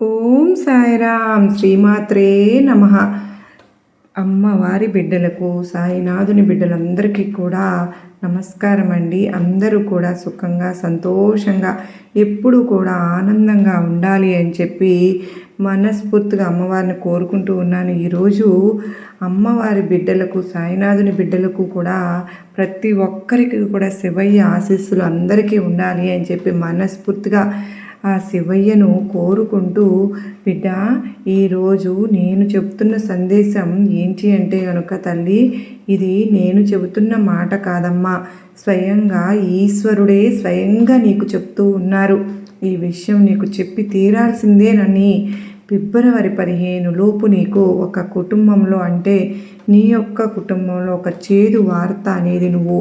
ఓం సాయిరామ్ శ్రీమాత్రే నమ. అమ్మవారి బిడ్డలకు సాయినాథుని బిడ్డలందరికీ కూడా నమస్కారం అండి అందరూ కూడా సుఖంగా సంతోషంగా ఎప్పుడూ కూడా ఆనందంగా ఉండాలి అని చెప్పి మనస్ఫూర్తిగా అమ్మవారిని కోరుకుంటూ ఉన్నాను. ఈరోజు అమ్మవారి బిడ్డలకు సాయినాథుని బిడ్డలకు కూడా ప్రతి ఒక్కరికి కూడా శివయ్య ఆశీస్సులు అందరికీ ఉండాలి అని చెప్పి మనస్ఫూర్తిగా ఆ శివయ్యను కోరుకుంటూ బిడ్డ ఈరోజు నేను చెబుతున్న సందేశం ఏంటి అంటే కనుక తల్లి ఇది నేను చెబుతున్న మాట కాదమ్మా. స్వయంగా ఈశ్వరుడే స్వయంగా నీకు చెప్తూ ఉన్నారు. ఈ విషయం నీకు చెప్పి తీరాల్సిందేనని. ఫిబ్రవరి పదిహేను లోపు నీకు ఒక కుటుంబంలో అంటే నీ యొక్క కుటుంబంలో ఒక చేదు వార్త అనేది నువ్వు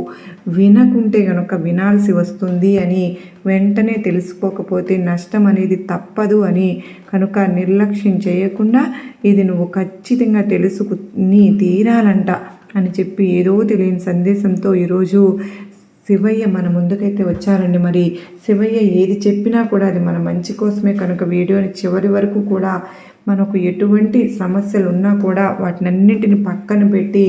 వినకుంటే కనుక వినాల్సి వస్తుంది అని వెంటనే తెలుసుకోకపోతే నష్టం అనేది తప్పదు అని కనుక నిర్లక్ష్యం చేయకుండా ఇది నువ్వు ఖచ్చితంగా తెలుసుకుని తీరాలంట అని చెప్పి ఏదో తెలియని సందేశంతో ఈరోజు శివయ్య మన ముందుకైతే వచ్చారండి. మరి శివయ్య ఏది చెప్పినా కూడా అది మన మంచి కోసమే. కనుక వీడియోని చివరి వరకు కూడా మనకు ఎటువంటి సమస్యలు ఉన్నా కూడా వాటినన్నింటిని పక్కన పెట్టి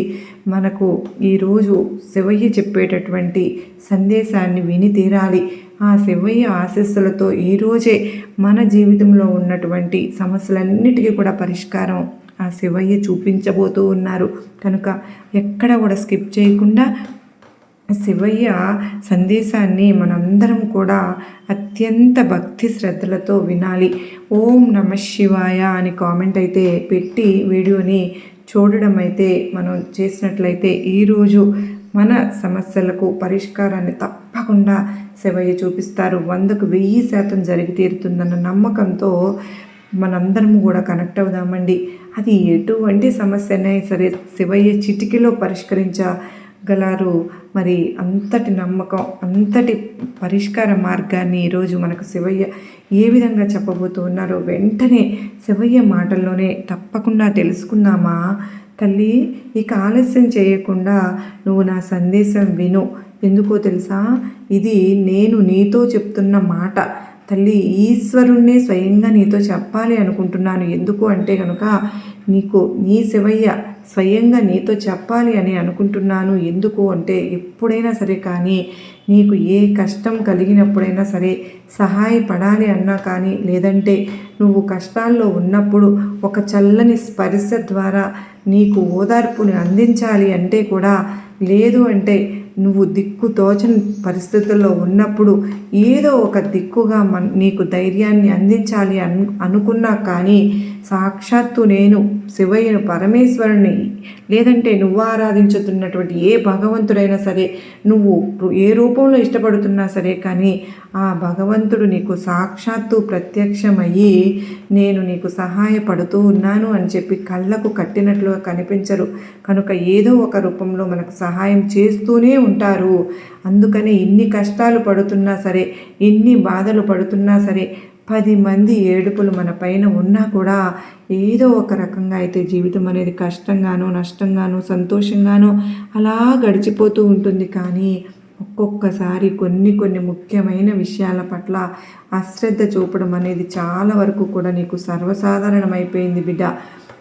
మనకు ఈరోజు శివయ్య చెప్పేటటువంటి సందేశాన్ని విని తీరాలి. ఆ శివయ్య ఆశస్సులతో ఈరోజే మన జీవితంలో ఉన్నటువంటి సమస్యలన్నిటికీ కూడా పరిష్కారం ఆ శివయ్య చూపించబోతూ ఉన్నారు. కనుక ఎక్కడ కూడా స్కిప్ చేయకుండా శివయ్య సందేశాన్ని మనందరం కూడా అత్యంత భక్తి శ్రద్ధలతో వినాలి. ఓం నమ శివాయ అని కామెంట్ అయితే పెట్టి వీడియోని చూడడం అయితే మనం చేసినట్లయితే ఈరోజు మన సమస్యలకు పరిష్కారాన్ని తప్పకుండా శివయ్య చూపిస్తారు. వందకు వెయ్యి శాతం జరిగి తీరుతుందన్న నమ్మకంతో మనందరం కూడా కనెక్ట్ అవుదామండి. అది ఎటువంటి సమస్య అయినా సరే శివయ్య చిటికలో పరిష్కరించ గలారు మరి అంతటి నమ్మకం అంతటి పరిష్కార మార్గాన్ని ఈరోజు మనకు శివయ్య ఏ విధంగా చెప్పబోతూ ఉన్నారో వెంటనే శివయ్య మాటల్లోనే తప్పకుండా తెలుసుకుందామా? తల్లి ఇక ఆలస్యం చేయకుండా నువ్వు నా సందేశం విను. ఎందుకో తెలుసా? ఇది నేను నీతో చెప్తున్న మాట. తల్లి ఈశ్వరుణ్ణే స్వయంగా నీతో చెప్పాలి అనుకుంటున్నాను. ఎందుకు అంటే కనుక నీకు నీ శివయ్య స్వయంగా నీతో చెప్పాలి అని అనుకుంటున్నాను. ఎందుకు అంటే ఎప్పుడైనా సరే కానీ నీకు ఏ కష్టం కలిగినప్పుడైనా సరే సహాయపడాలి అన్నా కానీ లేదంటే నువ్వు కష్టాల్లో ఉన్నప్పుడు ఒక చల్లని స్పర్శ ద్వారా నీకు ఓదార్పుని అందించాలి అంటే కూడా లేదు అంటే నువ్వు దిక్కు తోచని పరిస్థితుల్లో ఉన్నప్పుడు ఏదో ఒక దిక్కుగా మన్ నీకు ధైర్యాన్ని అందించాలి అను అనుకున్నా కానీ సాక్షాత్తు నేను శివయ్యను పరమేశ్వరుని లేదంటే నువ్వు ఆరాధించుతున్నటువంటి ఏ భగవంతుడైనా సరే నువ్వు ఏ రూపంలో ఇష్టపడుతున్నా సరే కానీ ఆ భగవంతుడు నీకు సాక్షాత్తు ప్రత్యక్షమయ్యి నేను నీకు సహాయపడుతూ ఉన్నాను అని చెప్పి కళ్ళకు కట్టినట్లుగా కనిపించరు. కనుక ఏదో ఒక రూపంలో మనకు సహాయం చేస్తూనే ఉంటారు. అందుకని ఇన్ని కష్టాలు పడుతున్నా సరే ఎన్ని బాధలు పడుతున్నా సరే పది మంది ఏడుపులు మన పైన ఉన్నా కూడా ఏదో ఒక రకంగా అయితే జీవితం అనేది కష్టంగానో నష్టంగానో సంతోషంగానో అలా గడిచిపోతూ ఉంటుంది. కానీ ఒక్కొక్కసారి కొన్ని కొన్ని ముఖ్యమైన విషయాల పట్ల అశ్రద్ధ చూపడం అనేది చాలా వరకు కూడా నీకు సర్వసాధారణమైపోయింది బిడ్డ.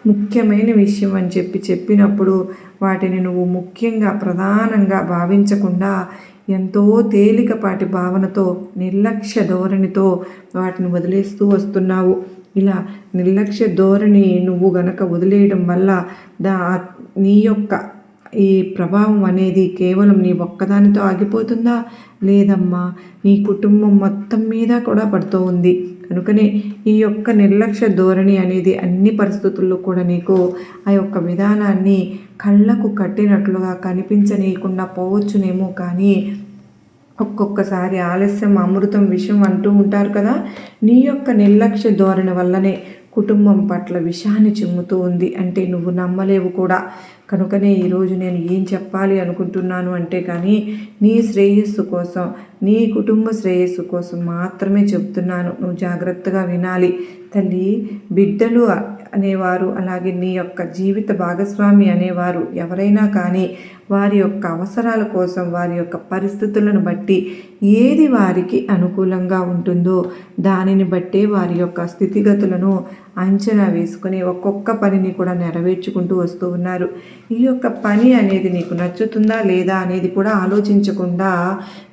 ముఖ్యమైన విషయం అని చెప్పి చెప్పినప్పుడు వాటిని నువ్వు ముఖ్యంగా ప్రధానంగా భావించకుండా ఎంతో తేలికపాటి భావనతో నిర్లక్ష్య ధోరణితో వాటిని వదిలేస్తూ వస్తున్నావు. ఇలా నిర్లక్ష్య ధోరణి నువ్వు గనక వదిలేయడం వల్ల దా నీ యొక్క ఈ ప్రభావం అనేది కేవలం నీ ఒక్కదానితో ఆగిపోతుందా? లేదమ్మా నీ కుటుంబం మొత్తం మీద కూడా పడుతూ ఉంది. కనుకనే ఈ యొక్క నిర్లక్ష్య ధోరణి అనేది అన్ని పరిస్థితుల్లో కూడా నీకు ఆ యొక్క విధానాన్ని కళ్ళకు కట్టినట్లుగా కనిపించనీయకుండా పోవచ్చునేమో కానీ ఒక్కొక్కసారి ఆలస్యం అమృతం విషయం అంటూ ఉంటారు కదా? నీ యొక్క నిర్లక్ష్య ధోరణి వల్లనే కుటుంబం పట్ల విషాన్ని చిమ్ముతూ ఉంది అంటే నువ్వు నమ్మలేవు కూడా. కనుకనే ఈరోజు నేను ఏం చెప్పాలి అనుకుంటున్నాను అంటే కానీ నీ శ్రేయస్సు కోసం నీ కుటుంబ శ్రేయస్సు కోసం మాత్రమే చెప్తున్నాను. నువ్వు జాగ్రత్తగా వినాలి. తల్లి బిడ్డలు అనేవారు అలాగే నీ యొక్క జీవిత భాగస్వామి అనేవారు ఎవరైనా కానీ వారి యొక్క అవసరాల కోసం వారి యొక్క పరిస్థితులను బట్టి ఏది వారికి అనుకూలంగా ఉంటుందో దానిని బట్టే వారి యొక్క స్థితిగతులను అంచనా వేసుకుని ఒక్కొక్క పనిని కూడా నెరవేర్చుకుంటూ వస్తూ ఉన్నారు. ఈ యొక్క పని అనేది నీకు నచ్చుతుందా లేదా అనేది కూడా ఆలోచించకుండా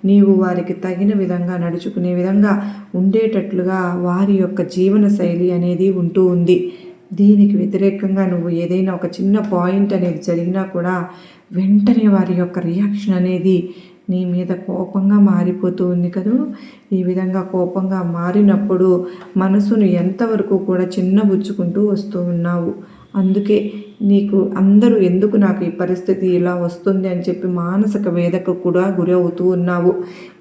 నీవు వారికి తగిన విధంగా నడుచుకునే విధంగా ఉండేటట్లుగా వారి యొక్క జీవన శైలి అనేది ఉంటూ ఉంది. దీనికి వ్యతిరేకంగా నువ్వు ఏదైనా ఒక చిన్న పాయింట్ అనేది జరిగినా కూడా వెంటనే వారి యొక్క రియాక్షన్ అనేది నీ మీద కోపంగా మారిపోతూ ఉంది కదూ. ఈ విధంగా కోపంగా మారినప్పుడు మనసును ఎంతవరకు కూడా చిన్నబుచ్చుకుంటూ వస్తూ ఉన్నావు. అందుకే నీకు అందరూ ఎందుకు నాకు ఈ పరిస్థితి ఇలా వస్తుంది అని చెప్పి మానసిక వేదకు కూడా గురి అవుతూ ఉన్నావు.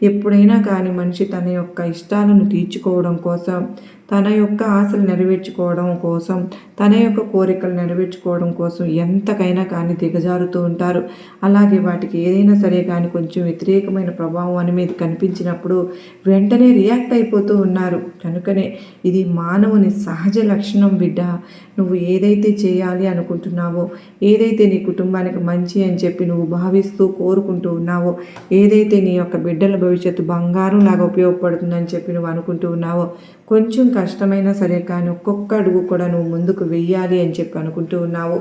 ఎప్పుడైనా కానీ మనిషి తన యొక్క ఇష్టాలను తీర్చుకోవడం కోసం తన యొక్క ఆశలు నెరవేర్చుకోవడం కోసం తన యొక్క కోరికలు నెరవేర్చుకోవడం కోసం ఎంతకైనా కానీ దిగజారుతూ ఉంటారు. అలాగే వాటికి ఏదైనా సరే కానీ కొంచెం వ్యతిరేకమైన ప్రభావం అని మీద కనిపించినప్పుడు వెంటనే రియాక్ట్ అయిపోతూ ఉన్నారు. కనుకనే ఇది మానవుని సహజ లక్షణం బిడ్డ. నువ్వు ఏదైతే చేయాలి అనుకుంటున్నావో ఏదైతే నీ కుటుంబానికి మంచి అని చెప్పి నువ్వు భావిస్తూ కోరుకుంటూ ఉన్నావో ఏదైతే నీ యొక్క బిడ్డల భవిష్యత్తు బంగారం లాగా ఉపయోగపడుతుందని చెప్పి నువ్వు అనుకుంటూ ఉన్నావో కొంచెం కష్టమైనా సరే కానీ ఒక్కొక్క అడుగు కూడా నువ్వు ముందుకు వెయ్యాలి అని చెప్పి అనుకుంటూ ఉన్నావు.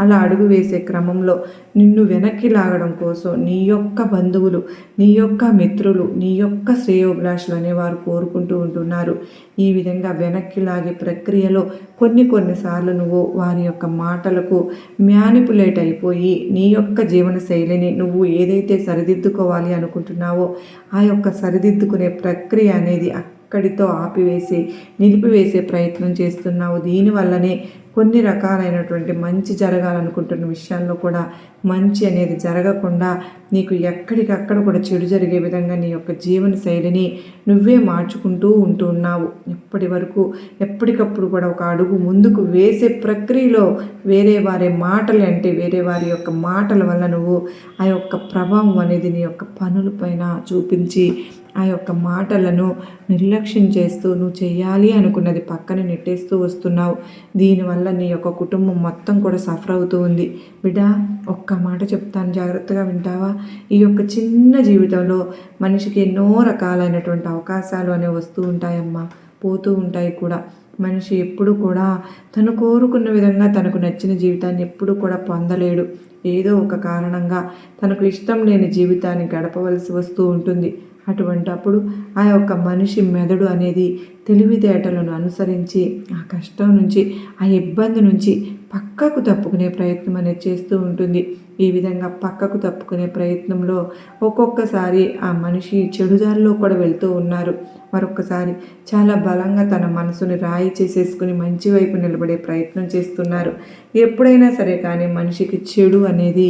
అలా అడుగు వేసే క్రమంలో నిన్ను వెనక్కి లాగడం కోసం నీ యొక్క బంధువులు నీ యొక్క మిత్రులు నీ యొక్క శ్రేయోభిలాషులు అనేవారు కోరుకుంటూ ఉంటున్నారు. ఈ విధంగా వెనక్కి లాగే ప్రక్రియలో కొన్ని కొన్నిసార్లు నువ్వు వారి యొక్క మాటలకు మ్యానిపులేట్ అయిపోయి నీ యొక్క జీవన శైలిని నువ్వు ఏదైతే సరిదిద్దుకోవాలి అనుకుంటున్నావో ఆ యొక్క సరిదిద్దుకునే ప్రక్రియ అనేది అక్కడితో ఆపివేసి నిలిపివేసే ప్రయత్నం చేస్తున్నావు. దీనివల్లనే కొన్ని రకాలైనటువంటి మంచి జరగాలనుకుంటున్న విషయాల్లో కూడా మంచి అనేది జరగకుండా నీకు ఎక్కడికక్కడ కూడా చెడు జరిగే విధంగా నీ యొక్క జీవన శైలిని నువ్వే మార్చుకుంటూ ఉంటూ ఉన్నావు. ఇప్పటి వరకు ఎప్పటికప్పుడు కూడా ఒక అడుగు ముందుకు వేసే ప్రక్రియలో వేరే వారి మాటలు అంటే వేరే వారి యొక్క మాటల వల్ల నువ్వు ఆ యొక్క ప్రభావం అనేది నీ యొక్క పనులపైన చూపించి ఆ యొక్క మాటలను నిర్లక్ష్యం చేస్తూ నువ్వు చేయాలి అనుకున్నది పక్కన నెట్టేస్తూ వస్తున్నావు. దీనివల్ల నీ యొక్క కుటుంబం మొత్తం కూడా సఫర్ అవుతూ ఉంది. బిడ్డ ఒక్క మాట చెప్తాను. జాగ్రత్తగా వింటావా? ఈ యొక్క చిన్న జీవితంలో మనిషికి ఎన్నో రకాలైనటువంటి అవకాశాలు అనేవి వస్తూ ఉంటాయమ్మా. పోతూ ఉంటాయి కూడా. మనిషి ఎప్పుడు కూడా తను కోరుకున్న విధంగా తనకు నచ్చిన జీవితాన్ని ఎప్పుడు కూడా పొందలేడు. ఏదో ఒక కారణంగా తనకు ఇష్టం లేని జీవితాన్ని గడపవలసి వస్తూ ఉంటుంది. అటువంటి అప్పుడు ఆ యొక్క మనిషి మెదడు అనేది తెలివితేటలను అనుసరించి ఆ కష్టం నుంచి ఆ ఇబ్బంది నుంచి పక్కకు తప్పుకునే ప్రయత్నం అనేది చేస్తూ ఉంటుంది. ఈ విధంగా పక్కకు తప్పుకునే ప్రయత్నంలో ఒక్కొక్కసారి ఆ మనిషి చెడుదారిలో కూడా వెళ్తూ ఉన్నారు. మరొకసారి చాలా బలంగా తన మనసుని రాయి చేసేసుకుని మంచి వైపు నిలబడే ప్రయత్నం చేస్తున్నారు. ఎప్పుడైనా సరే కానీ మనిషికి చెడు అనేది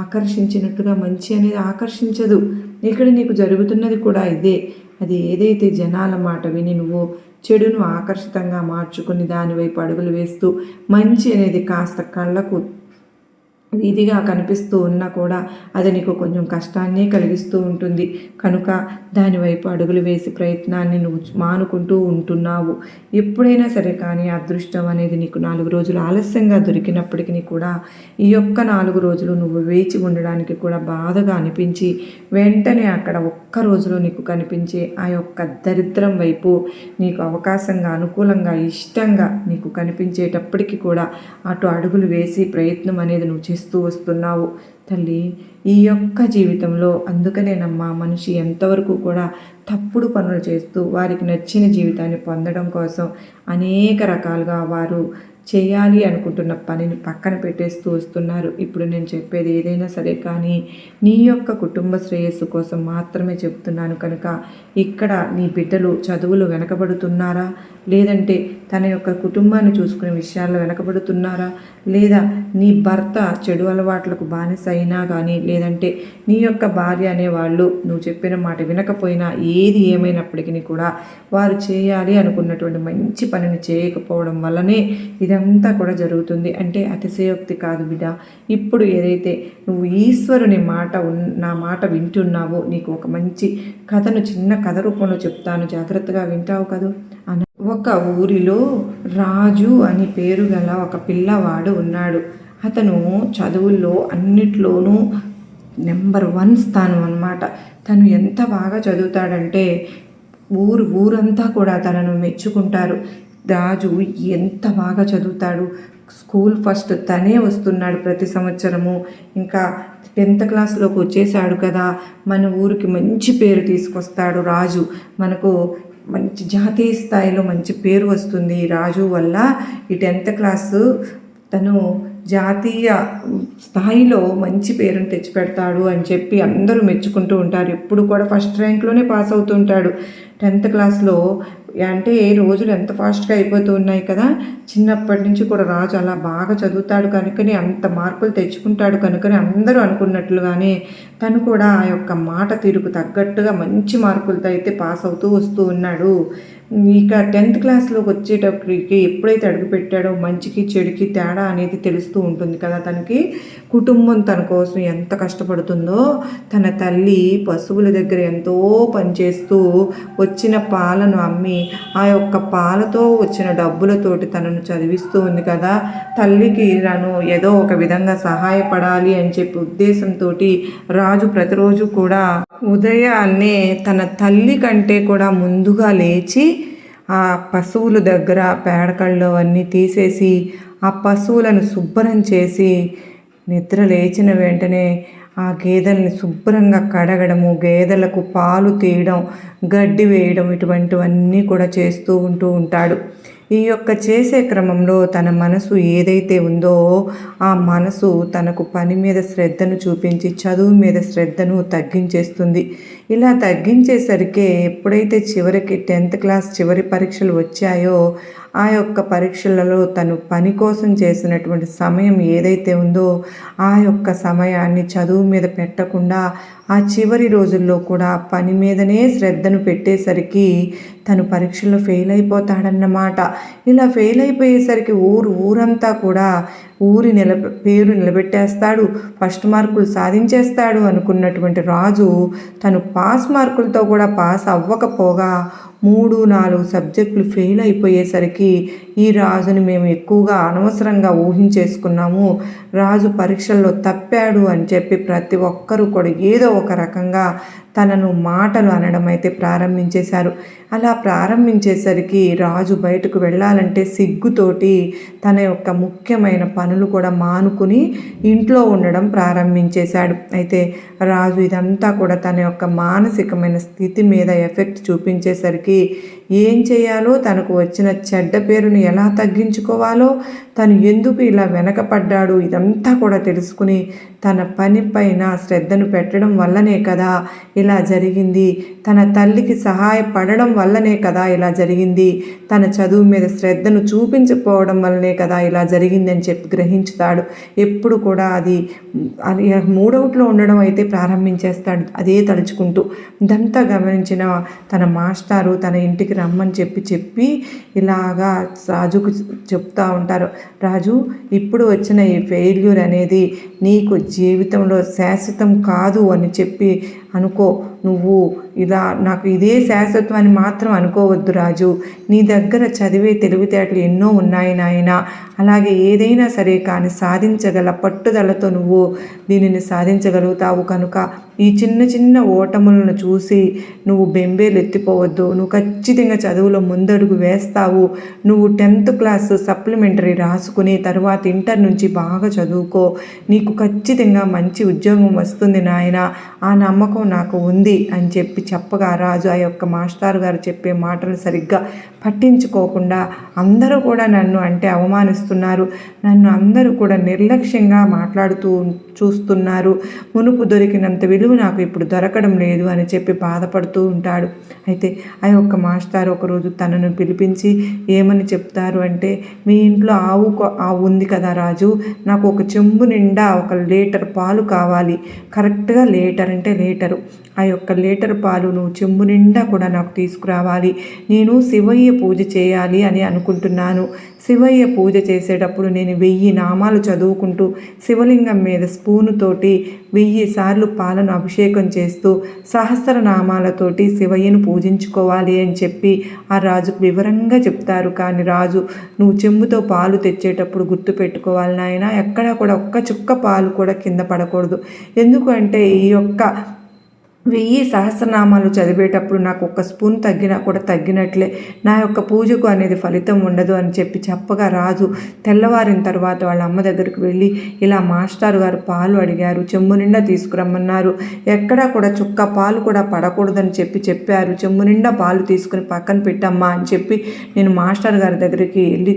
ఆకర్షించినట్టుగా మంచి అనేది ఆకర్షించదు. ఇక్కడ నీకు జరుగుతున్నది కూడా ఇదే. అది ఏదైతే జనాల మాట విని నువ్వు చెడును ఆకర్షితంగా మార్చుకుని దానివైపు అడుగులు వేస్తూ మంచి అనేది కాస్త కళ్ళకు ఇదిగా కనిపిస్తూ ఉన్నా కూడా అది నీకు కొంచెం కష్టాన్నే కలిగిస్తూ ఉంటుంది. కనుక దానివైపు అడుగులు వేసి ప్రయత్నాన్ని నువ్వు మానుకుంటూ ఉంటున్నావు. ఎప్పుడైనా సరే కానీ అదృష్టం అనేది నీకు నాలుగు రోజులు ఆలస్యంగా దొరికినప్పటికీ కూడా ఈ యొక్క నాలుగు రోజులు నువ్వు వేచి ఉండడానికి కూడా బాధగా అనిపించి వెంటనే అక్కడ ఒక్క రోజులో నీకు కనిపించే ఆ యొక్క దరిద్రం వైపు నీకు అవకాశంగా అనుకూలంగా ఇష్టంగా నీకు కనిపించేటప్పటికీ కూడా అటు అడుగులు వేసి ప్రయత్నం అనేది నువ్వు చేస్తూ వస్తున్నావు. తల్లి ఈ యొక్క జీవితంలో అందుకనేనమ్మా మనిషి ఎంతవరకు కూడా తప్పుడు పనులు చేస్తూ వారికి నచ్చిన జీవితాన్ని పొందడం కోసం అనేక రకాలుగా వారు చేయాలి అనుకుంటున్న పనిని పక్కన పెట్టేస్తూ వస్తున్నారు. ఇప్పుడు నేను చెప్పేది ఏదైనా సరే కానీ నీ యొక్క కుటుంబ శ్రేయస్సు కోసం మాత్రమే చెప్తున్నాను కనుక ఇక్కడ నీ బిడ్డలు చదువులు వెనకబడుతున్నారా? లేదంటే తన యొక్క కుటుంబాన్ని చూసుకునే విషయాల్లో వెనకబడుతున్నారా? లేదా నీ భర్త చెడు అలవాట్లకు బానిస అయినా కానీ లేదంటే నీ యొక్క భార్య అనే వాళ్ళు నువ్వు చెప్పిన మాట వినకపోయినా ఏది ఏమైనప్పటికీ కూడా వారు చేయాలి అనుకున్నటువంటి మంచి పనిని చేయకపోవడం వల్లనే ఇదంతా కూడా జరుగుతుంది. అంటే అతిశయోక్తి కాదు బిడ్డ. ఇప్పుడు ఏదైతే నువ్వు ఈశ్వరుని మాట నా మాట వింటున్నావో నీకు ఒక మంచి కథను చిన్న కథ రూపంలో చెప్తాను. జాగ్రత్తగా వింటావు కదూ. ఒక ఊరిలో రాజు అని పేరు గల ఒక పిల్లవాడు ఉన్నాడు. అతను చదువుల్లో అన్నిట్లోనూ నెంబర్ వన్ స్థానం అనమాట తను ఎంత బాగా చదువుతాడంటే ఊరు ఊరంతా కూడా తనను మెచ్చుకుంటారు. రాజు ఎంత బాగా చదువుతాడు? స్కూల్ ఫస్ట్ తనే వస్తున్నాడు ప్రతి సంవత్సరము. ఇంకా టెన్త్ క్లాస్లోకి వచ్చేసాడు కదా. మన ఊరికి మంచి పేరు తీసుకొస్తాడు రాజు. మనకు మంచి జాతీయ స్థాయిలో మంచి పేరు వస్తుంది రాజు వల్ల ఈ టెన్త్ క్లాసు తను జాతీయ స్థాయిలో మంచి పేరును తెచ్చిపెడతాడు అని చెప్పి అందరూ మెచ్చుకుంటూ ఉంటారు. ఎప్పుడు కూడా ఫస్ట్ ర్యాంక్లోనే పాస్ అవుతుంటాడు. టెన్త్ క్లాస్లో అంటే రోజులు ఎంత ఫాస్ట్గా అయిపోతూ ఉన్నాయి కదా చిన్నప్పటి నుంచి కూడా రాజు అలా బాగా చదువుతాడు కనుకనే అంత మార్కులు తెచ్చుకుంటాడు కనుకనే అందరూ అనుకున్నట్లుగానే తను కూడా ఆ యొక్క మాట తీరుకు తగ్గట్టుగా మంచి మార్కులతో అయితే పాస్ అవుతూ వస్తూ ఉన్నాడు. ఇక టెన్త్ క్లాస్లోకి వచ్చేటప్పటికి ఎప్పుడైతే అడుగుపెట్టాడో మంచికి చెడుకి తేడా అనేది తెలుస్తూ ఉంటుంది కదా తనకి. కుటుంబం తన కోసం ఎంత కష్టపడుతుందో తన తల్లి పశువుల దగ్గర ఎంతో పనిచేస్తూ వచ్చిన పాలను అమ్మి ఆ యొక్క పాలతో వచ్చిన డబ్బులతోటి తనను చదివిస్తూ ఉంది కదా. తల్లికి నన్ను ఏదో ఒక విధంగా సహాయపడాలి అని చెప్పి ఉద్దేశంతో రాజు ప్రతిరోజు కూడా ఉదయాన్నే తన తల్లి కంటే కూడా ముందుగా లేచి ఆ పశువుల దగ్గర పేడకళ్ళు అన్నీ తీసేసి ఆ పశువులను శుభ్రం చేసి నిద్ర లేచిన వెంటనే ఆ గేదెల్ని శుభ్రంగా కడగడము గేదెలకు పాలు తీయడం గడ్డి వేయడం ఇటువంటివన్నీ కూడా చేస్తూ ఉంటూ ఉంటాడు. ఈ యొక్క చేసే క్రమంలో తన మనసు ఏదైతే ఉందో ఆ మనసు తనకు పని మీద శ్రద్ధను చూపించి చదువు మీద శ్రద్ధను తగ్గించేస్తుంది. ఇలా తగ్గించేసరికి ఎప్పుడైతే చివరికి టెన్త్ క్లాస్ చివరి పరీక్షలు వచ్చాయో ఆ యొక్క పరీక్షలలో తను పని కోసం చేసినటువంటి సమయం ఏదైతే ఉందో ఆ యొక్క సమయాన్ని చదువు మీద పెట్టకుండా ఆ చివరి రోజుల్లో కూడా పని మీదనే శ్రద్ధను పెట్టేసరికి తను పరీక్షల్లో ఫెయిల్ అయిపోతాడన్నమాట. ఇలా ఫెయిల్ అయిపోయేసరికి ఊరు ఊరంతా కూడా ఊరి నిల పేరు నిలబెట్టేస్తాడు ఫస్ట్ మార్కులు సాధించేస్తాడు అనుకున్నటువంటి రాజు తను పాస్ మార్కులతో కూడా పాస్ అవ్వకపోగా మూడు నాలుగు సబ్జెక్టులు ఫెయిల్ అయిపోయేసరికి ఈ రాజుని మేము ఎక్కువగా అనవసరంగా ఊహించేసుకున్నాము. రాజు పరీక్షల్లో తప్పాడు అని చెప్పి ప్రతి ఒక్కరూ కూడా ఏదో ఒక రకంగా తనను మాటలు అనడం అయితే ప్రారంభించేశారు. అలా ప్రారంభించేసరికి రాజు బయటకు వెళ్ళాలంటే సిగ్గుతోటి తన యొక్క ముఖ్యమైన పనులు కూడా మానుకుని ఇంట్లో ఉండడం ప్రారంభించేశాడు. అయితే రాజు ఇదంతా కూడా తన యొక్క మానసికమైన స్థితి మీద ఎఫెక్ట్ చూపించేసరికి ఏం చేయాలో తనకు వచ్చిన చెడ్డ పేరును ఎలా తగ్గించుకోవాలో తను ఎందుకు ఇలా వెనకపడ్డాడు ఇదంతా కూడా తెలుసుకుని తన పనిపైన శ్రద్ధను పెట్టడం వల్లనే కదా ఇలా ఇలా జరిగింది. తన తల్లికి సహాయపడడం వల్లనే కదా ఇలా జరిగింది. తన చదువు మీద శ్రద్ధను చూపించకపోవడం వల్లనే కదా ఇలా జరిగింది అని చెప్పి గ్రహించుతాడు. ఎప్పుడు కూడా అది మూడవట్లో మూడవుట్లో ఉండడం అయితే ప్రారంభించేస్తాడు. అదే తలుచుకుంటూ ఇదంతా గమనించిన తన మాస్టారు తన ఇంటికి రమ్మని చెప్పి చెప్పి ఇలాగా రాజుకు చెప్తా ఉంటారు. రాజు ఇప్పుడు వచ్చిన ఈ ఫెయిల్యూర్ అనేది నీకు జీవితంలో శాశ్వతం కాదు అని చెప్పి అనుకో నువ్వు ఇలా నాకు ఇదే శాశ్వతం అని మాత్రం అనుకోవద్దు రాజు. నీ దగ్గర చదివే తెలివితేటలు ఎన్నో ఉన్నాయి నాయన. అలాగే ఏదైనా సరే కానీ సాధించగల పట్టుదలతో నువ్వు దీనిని సాధించగలుగుతావు కనుక ఈ చిన్న చిన్న ఓటములను చూసి నువ్వు బెంబేలు ఎత్తిపోవద్దు నువ్వు ఖచ్చితంగా చదువులో ముందడుగు వేస్తావు నువ్వు టెన్త్ క్లాస్ సప్లిమెంటరీ రాసుకుని తర్వాత ఇంటర్ నుంచి బాగా చదువుకో నీకు ఖచ్చితంగా మంచి ఉద్యోగం వస్తుంది నాయన ఆ నమ్మకం నాకు ఉంది అని చెప్పి చెప్పగా రాజు ఆ యొక్క మాస్టర్ గారు చెప్పే మాటలు సరిగ్గా పట్టించుకోకుండా అందరూ కూడా నన్ను అంటే అవమానిస్తున్నారు. నన్ను అందరూ కూడా నిర్లక్ష్యంగా మాట్లాడుతూ చూస్తున్నారు. మునుపు దొరికినంత విలువ నాకు ఇప్పుడు దొరకడం లేదు అని చెప్పి బాధపడుతూ ఉంటాడు. అయితే ఆ యొక్క మాస్టర్ ఒకరోజు తనను పిలిపించి ఏమని చెప్తారు అంటే మీ ఇంట్లో ఆవు ఆవు ఉంది కదా రాజు నాకు ఒక చెంబు నిండా ఒక లీటర్ పాలు కావాలి. కరెక్ట్గా లీటర్ అంటే లీటర్ లీటరు. ఆ యొక్క లీటర్ పాలు నువ్వు చెంబు నిండా కూడా నాకు తీసుకురావాలి. నేను శివయ్య పూజ చేయాలి అని అనుకుంటున్నాను. శివయ్య పూజ చేసేటప్పుడు నేను వెయ్యి నామాలు చదువుకుంటూ శివలింగం మీద స్పూనుతోటి వెయ్యి సార్లు పాలను అభిషేకం చేస్తూ సహస్రనామాలతోటి శివయ్యను పూజించుకోవాలి అని చెప్పి ఆ రాజుకు వివరంగా చెప్తారు. కానీ రాజు నువ్వు చెంబుతో పాలు తెచ్చేటప్పుడు గుర్తు పెట్టుకోవాలి నాయన. ఎక్కడా కూడా ఒక్క చుక్క పాలు కూడా కింద పడకూడదు. ఎందుకంటే ఈ యొక్క వెయ్యి సహస్రనామాలు చదివేటప్పుడు నాకు ఒక స్పూన్ తగ్గినా కూడా తగ్గినట్లే. నా యొక్క పూజకు అనేది ఫలితం ఉండదు అని చెప్పి చెప్పగా రాజు తెల్లవారిన తర్వాత వాళ్ళ అమ్మ దగ్గరికి వెళ్ళి ఇలా మాస్టర్ గారు పాలు అడిగారు చెంబు నిండా తీసుకురమ్మన్నారు. ఎక్కడా కూడా చుక్క పాలు కూడా పడకూడదని చెప్పి చెప్పారు. చెంబు నిండా పాలు తీసుకుని పక్కన పెట్టమ్మా అని చెప్పి నేను మాస్టర్ గారి దగ్గరికి వెళ్ళి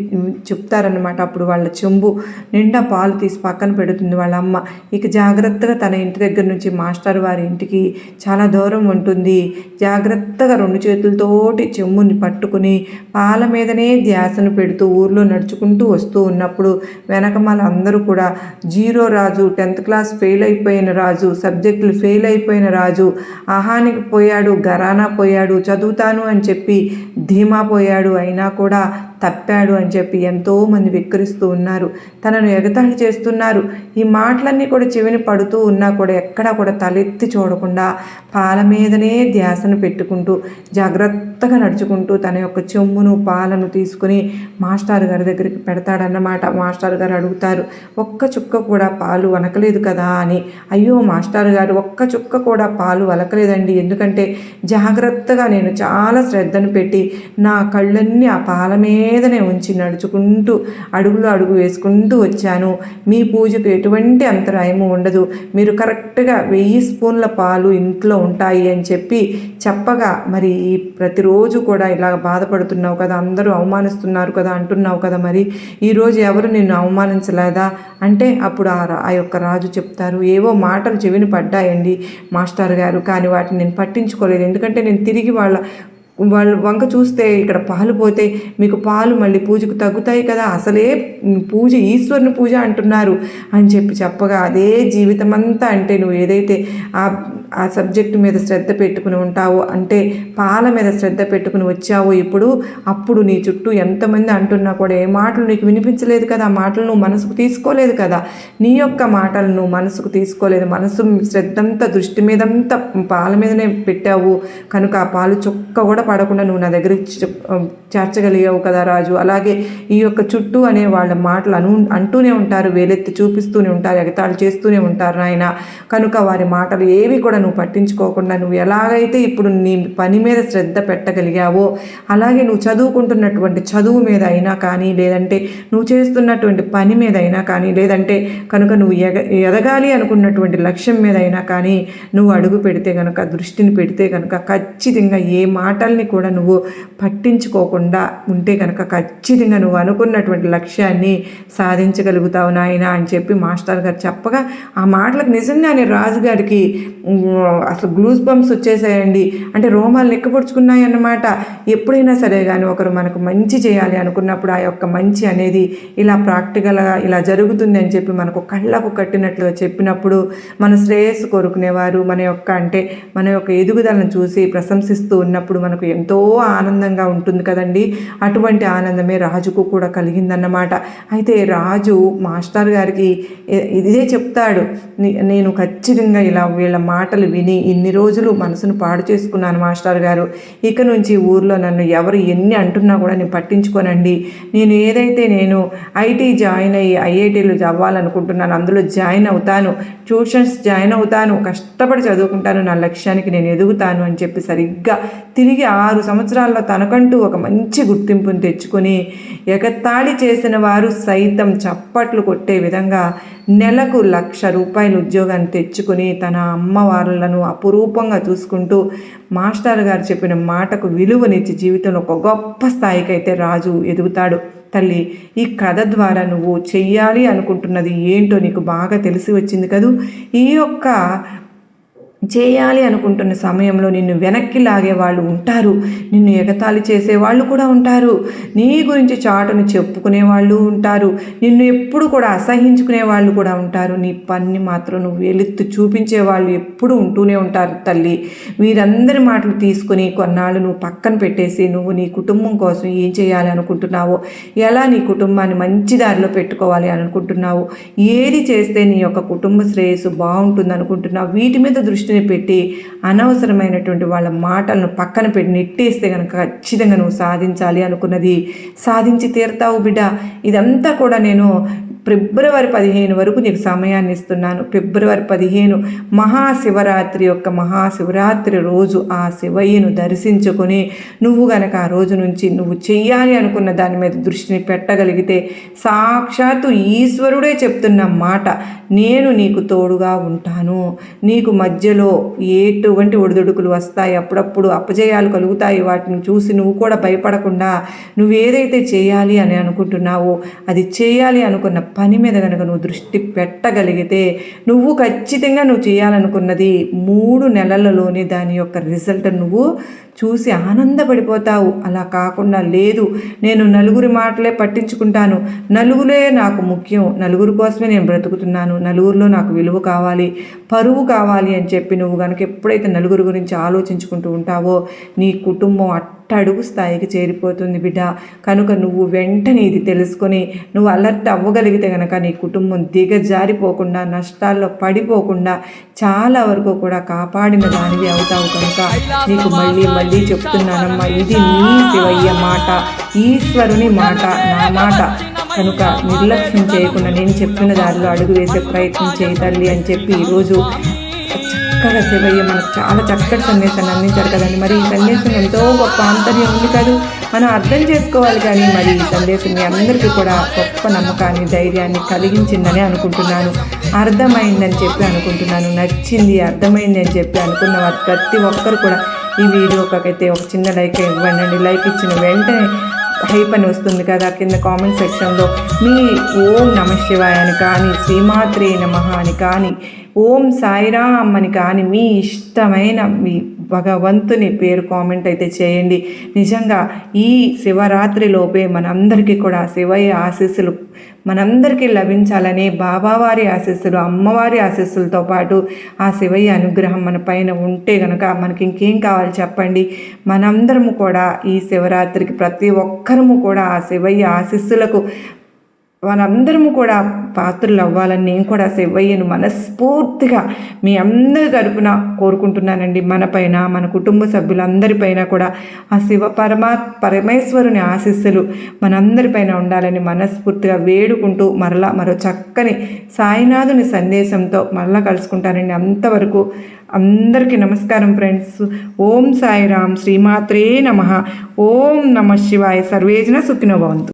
చెప్తారనమాట అప్పుడు వాళ్ళ చెంబు నిండా పాలు తీసి పక్కన పెడుతుంది వాళ్ళ అమ్మ. ఇక జాగ్రత్తగా తన ఇంటి దగ్గర నుంచి మాస్టర్ వారి ఇంటికి చాలా దూరం ఉంటుంది. జాగ్రత్తగా రెండు చేతులతోటి చెమ్ముని పట్టుకుని పాల మీదనే ధ్యాసను పెడుతూ ఊర్లో నడుచుకుంటూ వస్తూ ఉన్నప్పుడు వెనకమాల అందరూ కూడా zero Raju tenth class fail అయిపోయిన రాజు సబ్జెక్టులు ఫెయిల్ అయిపోయిన రాజు ఆహానికి పోయాడు గరానా పోయాడు చదువుతాను అని చెప్పి ధీమా పోయాడు. అయినా కూడా తప్పాడు అని చెప్పి ఎంతోమంది విక్కరిస్తూ ఉన్నారు. తనను ఎగతాళి చేస్తున్నారు. ఈ మాటలన్నీ కూడా చెవిని పడుతూ ఉన్నా కూడా ఎక్కడా కూడా తలెత్తి చూడకుండా పాల మీదనే ధ్యాసను పెట్టుకుంటూ జాగ్రత్తగా నడుచుకుంటూ తన యొక్క చెమ్మును పాలను తీసుకుని మాస్టర్ గారి దగ్గరికి పెడతాడన్నమాట. మాస్టర్ గారు అడుగుతారు ఒక్క చుక్క కూడా పాలు వనకలేదు కదా అని. అయ్యో మాస్టర్ గారు ఒక్క చుక్క కూడా పాలు వలకలేదండి. ఎందుకంటే జాగ్రత్తగా నేను చాలా శ్రద్ధను పెట్టి నా కళ్ళన్నీ ఆ పాల మీదనే ఉంచి నడుచుకుంటూ అడుగులు అడుగు వేసుకుంటూ వచ్చాను. మీ పూజకు ఎటువంటి అంతరాయము ఉండదు. మీరు కరెక్ట్గా వెయ్యి స్పూన్ల పాలు ఇంట్లో ఉంటాయి అని చెప్పి చెప్పగా మరి ప్రతిరోజు కూడా ఇలా బాధపడుతున్నావు కదా అందరూ అవమానిస్తున్నారు కదా అంటున్నావు కదా మరి ఈరోజు ఎవరు నిన్ను అవమానించలేదా? అంటే అప్పుడు ఆ ఆ యొక్క రాజు చెప్తారు ఏవో మాటలు చెవిని పడ్డాయండి మాస్టర్ గారు కానీ వాటిని నేను పట్టించుకోలేదు. ఎందుకంటే నేను తిరిగి వాళ్ళ వాళ్ళు వంక చూస్తే ఇక్కడ పాలు పోతే మీకు పాలు మళ్ళీ పూజకు తగ్గుతాయి కదా. అసలే పూజ ఈశ్వరుని పూజ అంటున్నారు అని చెప్పి చెప్పగా అదే జీవితం అంతా అంటే నువ్వు ఏదైతే ఆ ఆ సబ్జెక్టు మీద శ్రద్ధ పెట్టుకుని ఉంటావో అంటే పాల మీద శ్రద్ధ పెట్టుకుని వచ్చావో ఇప్పుడు అప్పుడు నీ చుట్టూ ఎంతమంది అంటున్నా కూడా ఏ మాటలు నీకు వినిపించలేదు కదా ఆ మాటలు నువ్వు మనసుకు తీసుకోలేదు కదా. నీ యొక్క మాటలు నువ్వు మనసుకు తీసుకోలేదు. మనసు శ్రద్ధంతా దృష్టి మీదంతా పాల మీదనే పెట్టావు. కనుక ఆ పాలు చుక్క కూడా పడకుండా నువ్వు నా దగ్గర చేర్చగలిగావు కదా రాజు. అలాగే ఈ యొక్క చుట్టూ అనే వాళ్ళ మాటలు అను అంటూనే ఉంటారు. వేలెత్తి చూపిస్తూనే ఉంటారు. ఎగతాళి చేస్తూనే ఉంటారు నాయన. కనుక వారి మాటలు ఏవి కూడా నువ్వు పట్టించుకోకుండా నువ్వు ఎలాగైతే ఇప్పుడు నీ పని మీద శ్రద్ధ పెట్టగలిగావో అలాగే నువ్వు చదువుకుంటున్నటువంటి చదువు మీద అయినా కానీ లేదంటే నువ్వు చేస్తున్నటువంటి పని మీద అయినా కానీ లేదంటే కనుక నువ్వు ఎగ ఎదగాలి అనుకున్నటువంటి లక్ష్యం మీద అయినా కానీ నువ్వు అడుగు పెడితే కనుక దృష్టిని పెడితే కనుక ఖచ్చితంగా ఏ మాటల్ని కూడా నువ్వు పట్టించుకోకుండా ఉంటే కనుక ఖచ్చితంగా నువ్వు అనుకున్నటువంటి లక్ష్యాన్ని సాధించగలుగుతావు నాయన అని చెప్పి మాస్టర్ గారు చెప్పగా ఆ మాటలకు నిజంగానే రాజుగారికి అసలు గ్లూస్ బంప్స్ వచ్చేసాయండి. అంటే రోమాలు లెక్కపరుచుకున్నాయి అన్నమాట. ఎప్పుడైనా సరే కానీ ఒకరు మనకు మంచి చేయాలి అనుకున్నప్పుడు ఆ యొక్క మంచి అనేది ఇలా ప్రాక్టికల్గా ఇలా జరుగుతుంది అని చెప్పి మనకు కళ్ళకు కట్టినట్లుగా చెప్పినప్పుడు మన శ్రేయస్సు కోరుకునేవారు. మన యొక్క అంటే మన యొక్క ఎదుగుదలను చూసి ప్రశంసిస్తూ ఉన్నప్పుడు మనకు ఎంతో ఆనందంగా ఉంటుంది కదండి. అటువంటి ఆనందమే రాజుకు కూడా కలిగిందన్నమాట. అయితే రాజు మాస్టర్ గారికి ఇదే చెప్తాడు. నేను ఖచ్చితంగా ఇలా వీళ్ళ మాటలు విని ఇన్ని రోజులు మనసును పాడు చేసుకున్నాను మాస్టర్ గారు. ఇక నుంచి ఊర్లో నన్ను ఎవరు ఎన్ని అంటున్నా కూడా నేను పట్టించుకోనండి. నేను ఏదైతే నేను ఐటీ జాయిన్ అయ్యి ఐఐటీలు అవ్వాలనుకుంటున్నాను అందులో జాయిన్ అవుతాను ట్యూషన్స్ జాయిన్ అవుతాను కష్టపడి చదువుకుంటాను నా లక్ష్యానికి నేను ఎదుగుతాను అని చెప్పి సరిగ్గా తిరిగి ఆరు సంవత్సరాల్లో తనకంటూ ఒక మంచి గుర్తింపును తెచ్చుకొని ఎగతాళి చేసిన వారు సైతం చప్పట్లు కొట్టే విధంగా నెలకు లక్ష రూపాయల ఉద్యోగాన్ని తెచ్చుకొని తన అమ్మవారు మనలను అపురూపంగా చూసుకుంటూ మాస్టర్ గారు చెప్పిన మాటకు విలువనిచ్చి జీవితంలో ఒక గొప్ప స్థాయికైతే రాజు ఎదుగుతాడు. తల్లి ఈ కథ ద్వారా నువ్వు చెయ్యాలి అనుకుంటున్నది ఏంటో నీకు బాగా తెలిసి వచ్చింది కదూ? ఈ యొక్క చేయాలి అనుకుంటున్న సమయంలో నిన్ను వెనక్కి లాగే వాళ్ళు ఉంటారు. నిన్ను ఎగతాళి చేసే వాళ్ళు కూడా ఉంటారు. నీ గురించి చాటును చెప్పుకునే వాళ్ళు ఉంటారు. నిన్ను ఎప్పుడు కూడా అసహించుకునే వాళ్ళు కూడా ఉంటారు. నీ పని మాత్రం నువ్వు వెలుత్తు చూపించే వాళ్ళు ఎప్పుడు ఉంటూనే ఉంటారు తల్లి. వీరందరి మాటలు తీసుకుని కొన్నాళ్ళు నువ్వు పక్కన పెట్టేసి నువ్వు నీ కుటుంబం కోసం ఏం చేయాలి అనుకుంటున్నావో ఎలా నీ కుటుంబాన్ని మంచి దారిలో పెట్టుకోవాలి అని అనుకుంటున్నావు ఏది చేస్తే నీ యొక్క కుటుంబ శ్రేయస్సు బాగుంటుంది అనుకుంటున్నావు వీటి మీద దృష్టి దృష్టిని పెట్టి అనవసరమైనటువంటి వాళ్ళ మాటలను పక్కన పెట్టి నెట్టేస్తే కనుక ఖచ్చితంగా నువ్వు సాధించాలి అనుకున్నది. సాధించి తీరుతావు బిడ్డ. ఇదంతా కూడా నేను ఫిబ్రవరి పదిహేను వరకు నీకు సమయాన్ని ఇస్తున్నాను. ఫిబ్రవరి పదిహేను మహాశివరాత్రి యొక్క మహాశివరాత్రి రోజు ఆ శివయ్యను దర్శించుకొని నువ్వు గనక ఆ రోజు నుంచి నువ్వు చెయ్యాలి అనుకున్న దాని మీద దృష్టిని పెట్టగలిగితే సాక్షాత్తు ఈశ్వరుడే చెప్తున్న మాట నేను నీకు తోడుగా ఉంటాను. నీకు మధ్యలో ఎటువంటి ఒడిదుడుకులు వస్తాయి? అప్పుడప్పుడు అపజయాలు కలుగుతాయి. వాటిని చూసి నువ్వు కూడా భయపడకుండా నువ్వు ఏదైతే చేయాలి అని అనుకుంటున్నావో అది చేయాలి అనుకున్న పని మీద కనుక నువ్వు దృష్టి పెట్టగలిగితే నువ్వు ఖచ్చితంగా నువ్వు చేయాలనుకున్నది మూడు నెలలలోనే దాని యొక్క రిజల్ట్ నువ్వు చూసి ఆనందపడిపోతావు. అలా కాకుండా లేదు నేను నలుగురి మాటలే పట్టించుకుంటాను. నలుగురే నాకు ముఖ్యం. నలుగురు కోసమే నేను బ్రతుకుతున్నాను. నలుగురిలో నాకు విలువ కావాలి పరువు కావాలి అని చెప్పి నువ్వు కనుక ఎప్పుడైతే నలుగురు గురించి ఆలోచించుకుంటూ ఉంటావో నీ కుటుంబం అట్టడుగు స్థాయికి చేరిపోతుంది బిడ్డ. కనుక నువ్వు వెంటనే ఇది తెలుసుకొని నువ్వు అలర్ట్ అవ్వగలిగితే కనుక నీ కుటుంబం దిగజారిపోకుండా నష్టాల్లో పడిపోకుండా చాలా వరకు కూడా కాపాడిన దానివి అవుతావు కనుక నీకు మళ్ళీ మళ్ళీ చెప్తున్నానమ్మా ఇది నీ శివయ్య మాట ఈశ్వరుని మాట నా మాట. కనుక నిర్లక్ష్యం చేయకుండా నేను చెప్పిన దారిలో అడుగు వేసే ప్రయత్నం చేయి తల్లి అని చెప్పి ఈరోజు చక్కగా శివయ్య మనకు చాలా చక్కటి సందేశాన్ని అందించారు కదండి. మరి ఈ సందేశం ఎంతో గొప్ప ఆంతర్యం ఉంది కాదు. మనం అర్థం చేసుకోవాలి కానీ మరి ఈ సందేశం మీ అందరికీ కూడా గొప్ప నమ్మకాన్ని ధైర్యాన్ని కలిగించిందని అనుకుంటున్నాను. అర్థమైందని చెప్పి అనుకుంటున్నాను. నచ్చింది అర్థమైంది అని చెప్పి అనుకున్న వారు ప్రతి ఒక్కరు కూడా ఈ వీడియోకైతే ఒక చిన్న లైక్ ఇవ్వండి. లైక్ ఇచ్చిన వెంటనే హైప్ అని వస్తుంది కదా. కింద కామెంట్ సెక్షన్లో మీ ఓం నమ శివాయ అని కానీ శ్రీమాత్రే నమ అని కానీ ఓం సాయిరామ్ అని కానీ మీ ఇష్టమైన మీ భగవంతుని పేరు కామెంట్ అయితే చేయండి. నిజంగా ఈ శివరాత్రి లోపే మనందరికీ కూడా శివయ్య ఆశీస్సులు మనందరికీ లభించాలనే బాబావారి ఆశీస్సులు అమ్మవారి ఆశీస్సులతో పాటు ఆ శివయ్య అనుగ్రహం మన పైన ఉంటే గనక మనకి ఇంకేం కావాలి చెప్పండి. మనందరము కూడా ఈ శివరాత్రికి ప్రతి ఒక్కరము కూడా ఆ శివయ్య ఆశీస్సులకు వారందరము కూడా పాత్రలు అవ్వాలని నేను కూడా శివయ్యను మనస్ఫూర్తిగా మీ అందరి తరపున కోరుకుంటున్నానండి. మన పైన మన కుటుంబ సభ్యులందరిపైన కూడా ఆ శివ పరమా పరమేశ్వరుని ఆశీస్సులు మనందరిపైన ఉండాలని మనస్ఫూర్తిగా వేడుకుంటూ మరలా మరో చక్కని సాయినాథుని సందేశంతో మరలా కలుసుకుంటానండి. అంతవరకు అందరికీ నమస్కారం ఫ్రెండ్స్. ఓం సాయిరామ్ శ్రీమాత్రే నమ. ఓం నమ శివాయ. సర్వేజన సుఖినో భవంతు.